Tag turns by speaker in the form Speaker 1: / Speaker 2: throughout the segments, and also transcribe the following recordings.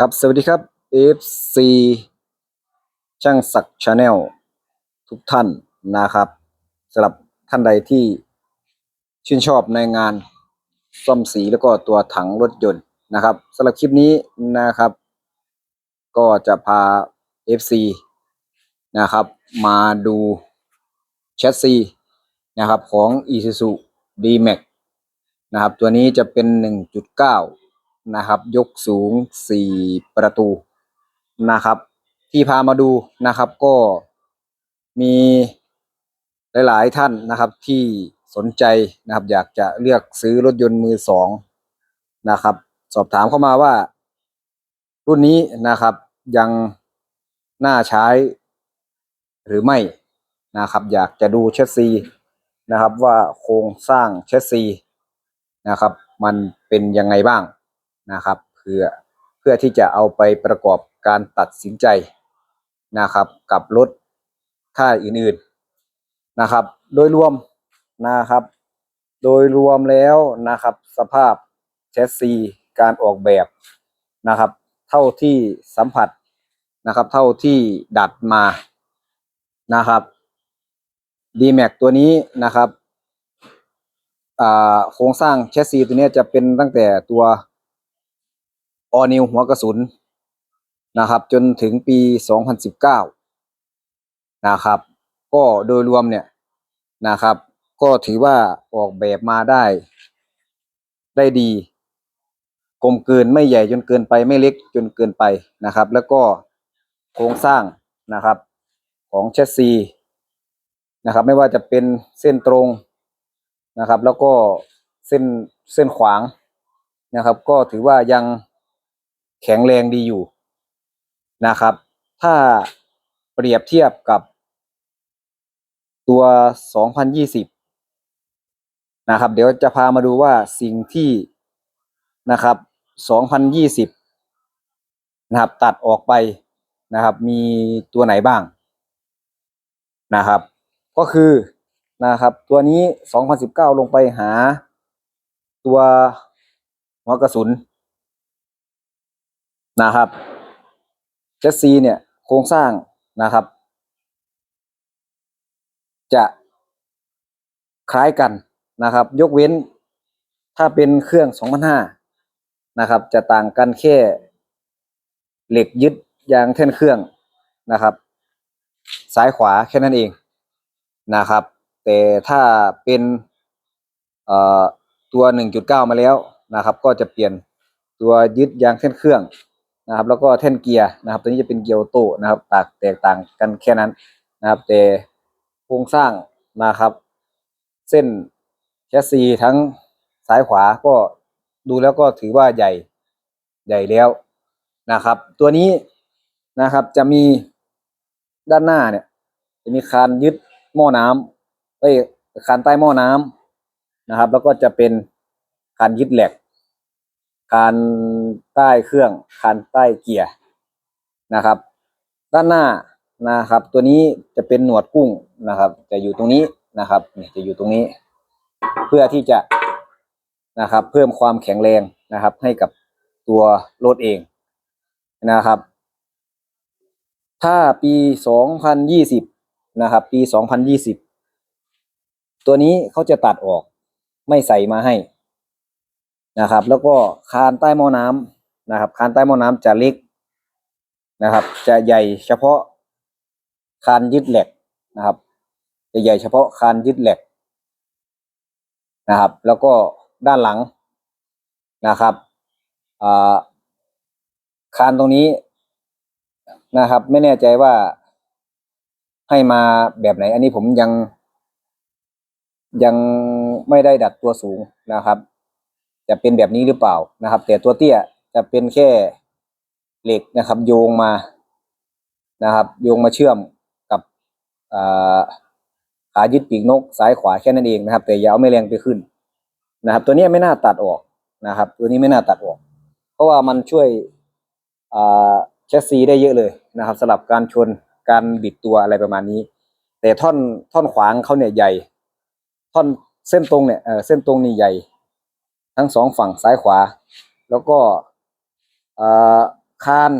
Speaker 1: ครับ สวัสดีครับ FC ช่างศักดิ์ชาแนลทุกท่านนะครับสำหรับท่านใดที่ชื่นชอบในงานซ่อมสีแล้วก็ตัวถังรถยนต์นะครับสำหรับคลิปนี้นะครับ ก็จะพา FC นะครับ มาดูแชสซีนะครับของ Isuzu D-Max นะครับ ตัวนี้จะเป็น 1.9 นะครับ ยกสูง 4 ประตูนะครับ ที่พามาดูนะครับก็มีหลาย ๆ ท่านนะครับที่สนใจนะครับ อยากจะเลือกซื้อรถยนต์มือสองนะครับ สอบถามเข้ามาว่า รุ่นนี้นะครับยังน่าใช้หรือไม่นะครับ อยากจะดูเชสซีนะครับว่าโครงสร้างเชสซีนะครับ มันเป็นยังไงบ้าง นะครับเพื่อเพื่อที่จะเอาไปประกอบการตัดสินใจนะครับกับรถค่ายอื่นๆนะครับ โดยรวมนะครับ โดยรวมแล้วนะครับ สภาพแชสซีการออกแบบนะครับ เท่าที่สัมผัสนะครับ เท่าที่ดัดมานะครับ d m a x ตัวนี้นะครับอ่าโครงสร้างแชสซีตัวนี้จะเป็นตั้งแต่ตัว ออนิวหัวกระสุนนะครับ จนถึงปี 2019 นะครับ ก็โดยรวมเนี่ยนะครับ ก็ถือว่าออกแบบมาได้ ได้ดี กลมเกินไม่ใหญ่จนเกินไปไม่เล็กจนเกินไปนะครับ แล้วก็โครงสร้างนะครับ ของแชสซีนะครับ ไม่ว่าจะเป็นเส้นตรงนะครับ แล้วก็เส้นเส้นขวางนะครับ ก็ถือว่ายัง แข็งแรงดีอยู่นะครับ ถ้าเปรียบเทียบกับตัว 2020 นะครับ เดี๋ยวจะพามาดูว่าสิ่งที่นะครับ 2020 นะครับ ตัดออกไปนะครับ มีตัวไหนบ้างนะครับ ก็คือนะครับ ตัวนี้ 2019 ลงไปหาตัวหัวกระสุน นะครับเจสซีเนี่ยโครงสร้างนะครับ จะคล้ายกันนะครับ ยกเว้นถ้าเป็นเครื่อง2005นะครับ จะต่างกันแค่เหล็กยึดยางแท่นเครื่องนะครับ ซ้ายขวาแค่นั้นเองนะครับ แต่ถ้าเป็นเอ่อตัว 1.9 มาแล้วนะครับ ก็จะเปลี่ยนตัวยึดยางแท่นเครื่อง นะครับแล้วก็แท่นเกียร์นะครับ ตัวนี้จะเป็นเกียร์ออโต้นะครับตากแตกต่างกันแค่นั้นนะครับ แต่โครงสร้างนะครับ เส้นแชสซีทั้งซ้ายขวาก็ดูแล้วก็ถือว่าใหญ่ใหญ่แล้วนะครับ ตัวนี้นะครับจะมีด้านหน้าเนี่ย จะมีคานยึดหม้อน้ำเอ้ยคานใต้หม้อน้ำนะครับ แล้วก็จะเป็นคานยึดแหลก คานใต้เครื่องคานใต้เกียร์นะครับ ด้านหน้านะครับ ตัวนี้จะเป็นหนวดกุ้งนะครับ จะอยู่ตรงนี้นะครับนี่จะอยู่ตรงนี้ เพื่อที่จะนะครับ เพิ่มความแข็งแรงนะครับ ให้กับตัวรถเองนะครับ ถ้าปี 2020 นะครับ ปี 2020 ตัวนี้เขาจะตัดออกไม่ใส่มาให้ นะครับ แล้วก็คานใต้หม้อน้ำนะครับ คานใต้หม้อน้ำจะเล็กนะครับ จะใหญ่เฉพาะคานยึดเหล็กนะครับ จะใหญ่เฉพาะคานยึดเหล็กนะครับ แล้วก็ด้านหลังนะครับอคานตรงนี้นะครับ ไม่แน่ใจว่าให้มาแบบไหน อันนี้ผมยังยังไม่ได้ดัดตัวสูงนะครับ จะเป็นแบบนี้หรือเปล่านะครับ แต่ตัวเตี้ยจะเป็นแค่เหล็กนะครับ โยงมานะครับ โยงมาเชื่อมกับขายึดปีกนกซ้ายขวาแค่นั้นเองนะครับ แต่อยาวไม่แรงไปขึ้นนะครับ ตัวนี้ไม่น่าตัดออกนะครับ ตัวนี้ไม่น่าตัดออก เพราะว่ามันช่วยแชสซีได้เยอะเลยนะครับสำหรับการชนการบิดตัวอะไรประมาณนี้ แต่ท่อนท่อนขวางเขาเนี่ยใหญ่ ท่อนเส้นตรงเนี่ยเออเส้นตรงนี่ใหญ่ ทั้งสองฝั่งซ้ายขวา แล้วก็คาน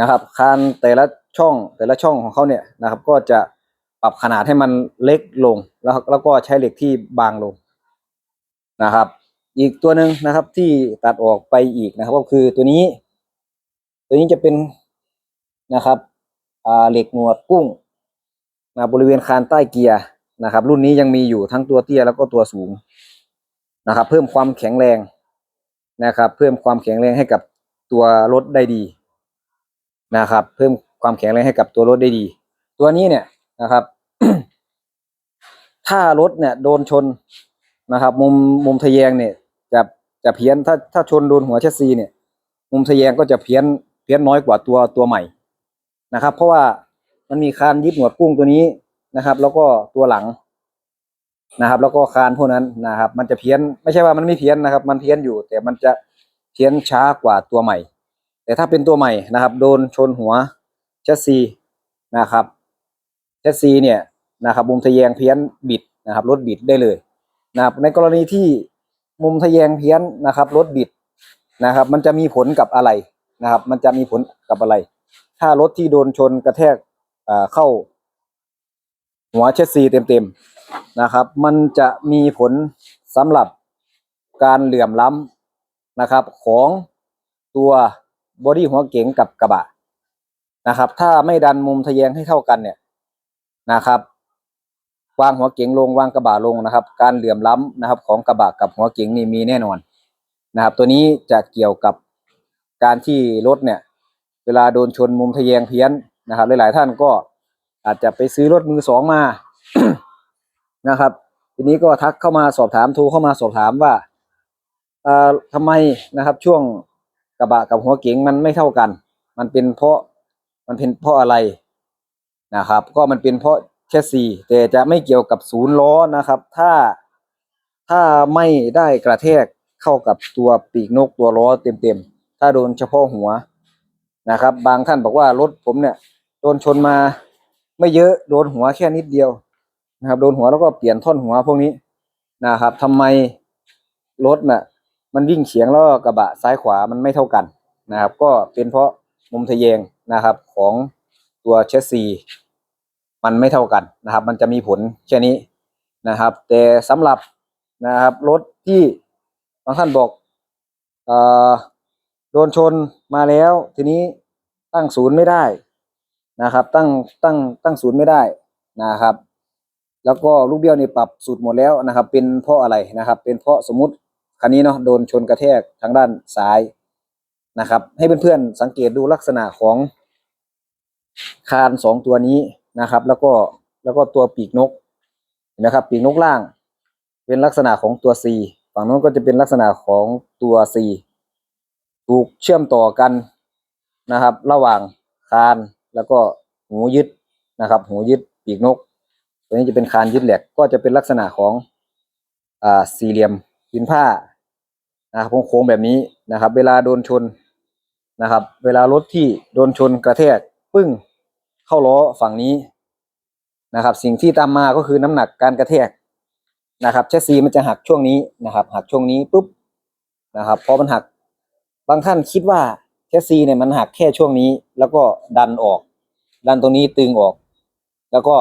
Speaker 1: นะครับคานแต่ละช่องแต่ละช่องของเขาเนี่ยนะครับ ก็จะปรับขนาดให้มันเล็กลงแล้วแล้วก็ใช้เหล็กที่บางลงนะครับ อีกตัวหนึ่งนะครับที่ตัดออกไปอีกนะครับ ก็คือตัวนี้ ตัวนี้จะเป็นนะครับเหล็กหนวดกุ้งนะบริเวณคานใต้เกียร์นะครับ รุ่นนี้ยังมีอยู่ทั้งตัวเตี้ยแล้วก็ตัวสูง นะครับ เพิ่มความแข็งแรงนะครับ เพิ่มความแข็งแรงให้กับตัวรถได้ดีนะครับ เพิ่มความแข็งแรงให้กับตัวรถได้ดี ตัวนี้เนี่ยนะครับ ถ้ารถเนี่ยโดนชนนะครับ มุมมุมทะแยงเนี่ยจะจะเพี้ยนถ้าถ้าชนโดนหัวแชสซีเนี่ย มุมทะแยงก็จะเพี้ยนเพี้ยนน้อยกว่าตัวตัวใหม่นะครับ เพราะว่ามันมีคานยึดหนวดกุ้งตัวนี้นะครับ แล้วก็ตัวหลัง นะครับ แล้วก็คานพวกนั้นนะครับ มันจะเพี้ยนไม่ใช่ว่ามันไม่เพี้ยนนะครับ มันเพี้ยนอยู่ แต่มันจะเพี้ยนช้ากว่าตัวใหม่ แต่ถ้าเป็นตัวใหม่นะครับ โดนชนหัวแชสซีนะครับแชสซีเนี่ยนะครับมุมทะแยงเพี้ยนบิดนะครับรถบิดได้เลยนะครับในกรณีที่มุมทะแยงเพี้ยนนะครับรถบิดนะครับ มันจะมีผลกับอะไรนะครับ มันจะมีผลกับอะไร ถ้ารถที่โดนชนกระแทกเข้า หัวเชสซีเต็มๆ นะครับ มันจะมีผลสำหรับการเหลื่อมล้ำนะครับ ของตัวบอดี้หัวเก๋งกับกระบะนะครับ ถ้าไม่ดันมุมทะแยงให้เท่ากันเนี่ยนะครับ วางหัวเก๋งลงวางกระบะลงนะครับ การเหลื่อมล้ำนะครับ ของกระบะกับหัวเก๋งนี่มีแน่นอนนะครับ ตัวนี้จะเกี่ยวกับการที่รถเนี่ย เวลาโดนชนมุมทะแยงเพี้ยนนะครับ หลาย ๆ ท่านก็อาจจะไปซื้อรถมือสองมา นะครับ ทีนี้ก็ทักเข้ามาสอบถามโทรเข้ามาสอบถามว่าเอ่อทำไมนะครับช่วงกระบะกับหัวเก๋งมันไม่เท่ากัน มันเป็นเพราะมันเป็นเพราะอะไรนะครับ ก็มันเป็นเพราะแชสซีแต่จะไม่เกี่ยวกับศูนย์ล้อนะครับ ถ้าถ้าไม่ได้กระแทกเข้ากับตัวปีกนกตัวล้อเต็มๆ ถ้าโดนเฉพาะหัวนะครับ บางท่านบอกว่ารถผมเนี่ย โดนชนมาไม่เยอะโดนหัวแค่นิดเดียว นะครับ โดนหัวแล้วก็เปลี่ยนท่อนหัวพวกนี้นะครับทำไมรถน่ะมันวิ่งเฉียงแล้วกระบะซ้ายขวามันไม่เท่ากันนะครับ ก็เป็นเพราะมุมทะแยงนะครับของตัวเชสซีมันไม่เท่ากันนะครับ มันจะมีผลแค่นี้นะครับ แต่สำหรับนะครับรถที่บางท่านบอกเอ่อโดนชนมาแล้วทีนี้ตั้งศูนย์ไม่ได้นะครับ ตั้งตั้งตั้งศูนย์ไม่ได้นะครับ แล้วก็ลูกเบี้ยวนี่ปรับสูตรหมดแล้วนะครับ เป็นเพราะอะไรนะครับ เป็นเพราะสมมติคันนี้เนาะโดนชนกระแทกทางด้านซ้ายนะครับ ให้เพื่อนๆสังเกตดูลักษณะของคานสองตัวนี้นะครับ แล้วก็แล้วก็ตัวปีกนกนะครับปีกนกล่าง เป็นลักษณะของตัว C ฝั่งนู้นก็จะเป็นลักษณะของตัว C ถูกเชื่อมต่อกันนะครับ ระหว่างคานแล้วก็หูยึดนะครับ หูยึดปีกนก ตัวนี้จะเป็นคานยึดแหล็กก็จะเป็นลักษณะของอ่าสี่เหลี่ยมพินผ้านะครับโค้งแบบนี้นะครับ เวลาโดนชนนะครับ เวลารถที่โดนชนกระแทกปึ้งเข้าล้อฝั่งนี้นะครับ สิ่งที่ตามมาก็คือน้ำหนักการกระแทกนะครับแชสซีมันจะหักช่วงนี้นะครับหักช่วงนี้ปุ๊บนะครับพอมันหักบางท่านคิดว่าแชสซีเนี่ยมันหักแค่ช่วงนี้ แล้วก็ดันออก ดันตรงนี้ตึงออก แล้วก็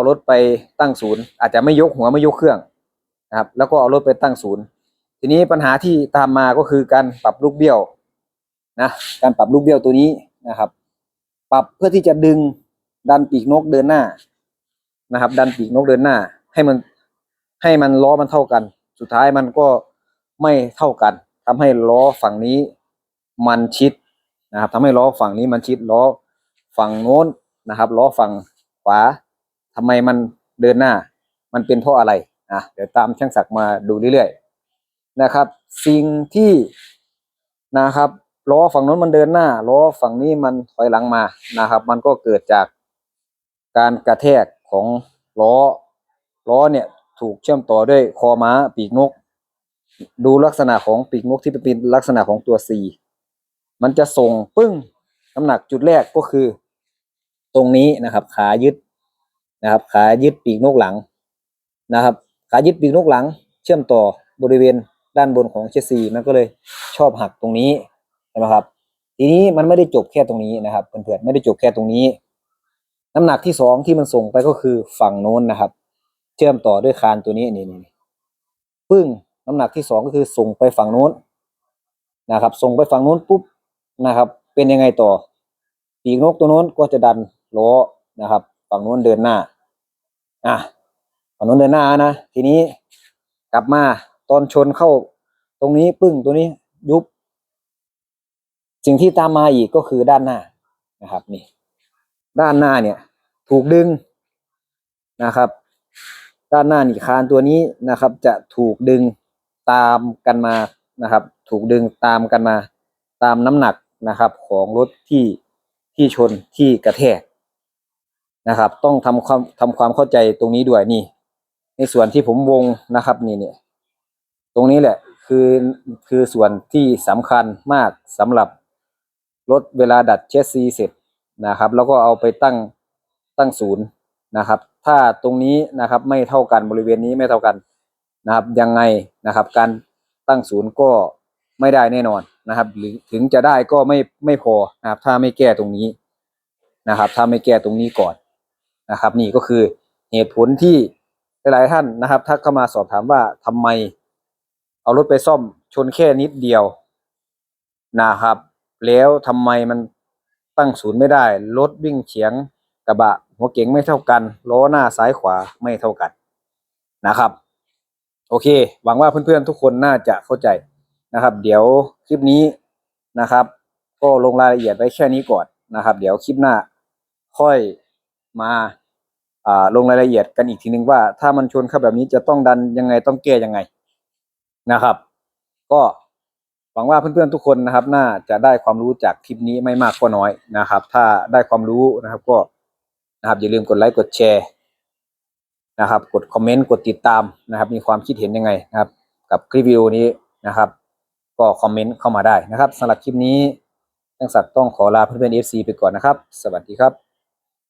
Speaker 1: เอารถไปตั้งศูนย์ อาจจะไม่ยกหัวไม่ยกเครื่องนะครับ แล้วก็เอารถไปตั้งศูนย์ ทีนี้ปัญหาที่ตามมาก็คือการปรับลูกเบี้ยวนะการปรับลูกเบี้ยวตัวนี้นะครับ ปรับเพื่อที่จะดึงดันปีกนกเดินหน้านะครับ ดันปีกนกเดินหน้า ให้มันให้มันล้อมันเท่ากัน สุดท้ายมันก็ไม่เท่ากันทำให้ล้อฝั่งนี้มันชิดนะครับทำให้ล้อฝั่งนี้มันชิดล้อฝั่งโน้นนะครับ ล้อฝั่งขวา ทำไมมันเดินหน้า มันเป็นเพราะอะไรอะเดี๋ยวตามช่างศักดิ์มาดูเรื่อยๆนะครับ สิ่งที่นะครับล้อฝั่งโน้นมันเดินหน้าล้อฝั่งนี้มันถอยหลังมานะครับ มันก็เกิดจากการกระแทกของล้อล้อเนี่ยถูกเชื่อมต่อด้วยคอม้าปีกนก ดูลักษณะของปีกนกที่เป็นลักษณะของตัว C มันจะส่งปึ้งน้ำหนักจุดแรกก็คือ ตรงนี้นะครับ ขายึด นะครับ ขายึดปีกนกหลังนะครับ ขายึดปีกนกหลัง เชื่อมต่อบริเวณด้านบนของเชสซีมันก็เลยชอบหักตรงนี้ใช่ไหมครับ ทีนี้มันไม่ได้จบแค่ตรงนี้นะครับเพื่อนๆไม่ได้จบแค่ตรงนี้ น้ำหนักที่สองที่มันส่งไปก็คือฝั่งโน้นนะครับ เชื่อมต่อด้วยคานตัวนี้นี่นี่ปึ้งน้ำหนักที่สองก็คือส่งไปฝั่งโน้นนะครับ ส่งไปฝั่งโน้นปุ๊บนะครับ เป็นยังไงต่อปีกนกตัวโน้นก็จะดันล้อนะครับ ฝั่งโน้นเดินหน้า อะฝั่งโน้นเดินหน้านะ ทีนี้กลับมาตอนชนเข้าตรงนี้ปึ้งตัวนี้ยุบ สิ่งที่ตามมาอีกก็คือด้านหน้านะครับ นี่ ด้านหน้าเนี่ย ถูกดึงนะครับ ด้านหน้านี่คานตัวนี้นะครับ จะถูกดึงตามกันมานะครับ ถูกดึงตามกันมา ตามน้ำหนักนะครับ ของรถที่ที่ชนที่กระแทก นะครับ ต้องทำความทำความเข้าใจตรงนี้ด้วยนี่ ในส่วนที่ผมวงนะครับนี่เนี่ยตรงนี้แหละคือคือส่วนที่สำคัญมากสำหรับรถเวลาดัดเชสซีเสร็จนะครับ แล้วก็เอาไปตั้งตั้งศูนย์นะครับ ถ้าตรงนี้นะครับไม่เท่ากันบริเวณนี้ไม่เท่ากันนะครับยังไงนะครับ การตั้งศูนย์ก็ไม่ได้แน่นอนนะครับ หรือถึงจะได้ก็ไม่ไม่พอนะครับ ถ้าไม่แก้ตรงนี้นะครับ ถ้าไม่แก้ตรงนี้ก่อน นะครับ นี่ก็คือเหตุผลที่หลายๆท่านนะครับทักเข้ามาสอบถามว่าทำไม เอารถไปซ่อมชนแค่นิดเดียวนะครับ แล้วทำไมมันตั้งศูนย์ไม่ได้รถวิ่งเฉียงกระบะ หัวเก๋งไม่เท่ากันล้อหน้าซ้ายขวาไม่เท่ากันนะครับ โอเค หวังว่าเพื่อนๆทุกคนน่าจะเข้าใจนะครับ เดี๋ยวคลิปนี้นะครับ ก็ลงรายละเอียดไว้แค่นี้ก่อนนะครับ เดี๋ยวคลิปหน้าค่อยมา ลงรายละเอียดกันอีกทีนึงว่า ถ้ามันชนเข้าแบบนี้จะต้องดันยังไงต้องแก้ยังไงนะครับ ก็หวังว่าเพื่อนๆทุกคนนะครับ น่าจะได้ความรู้จากคลิปนี้ไม่มากก็น้อยนะครับ ถ้าได้ความรู้นะครับ ก็นะครับอย่าลืมกดไลค์กดแชร์นะครับ กดคอมเมนต์กดติดตามนะครับ มีความคิดเห็นยังไงนะครับ กับคลิปวิดีโอนี้นะครับ ก็คอมเมนต์เข้ามาได้นะครับสำหรับคลิปนี้ช่างศักดิ์ต้องขอลาเพื่อนๆ FC ไปก่อนนะครับ สวัสดีครับ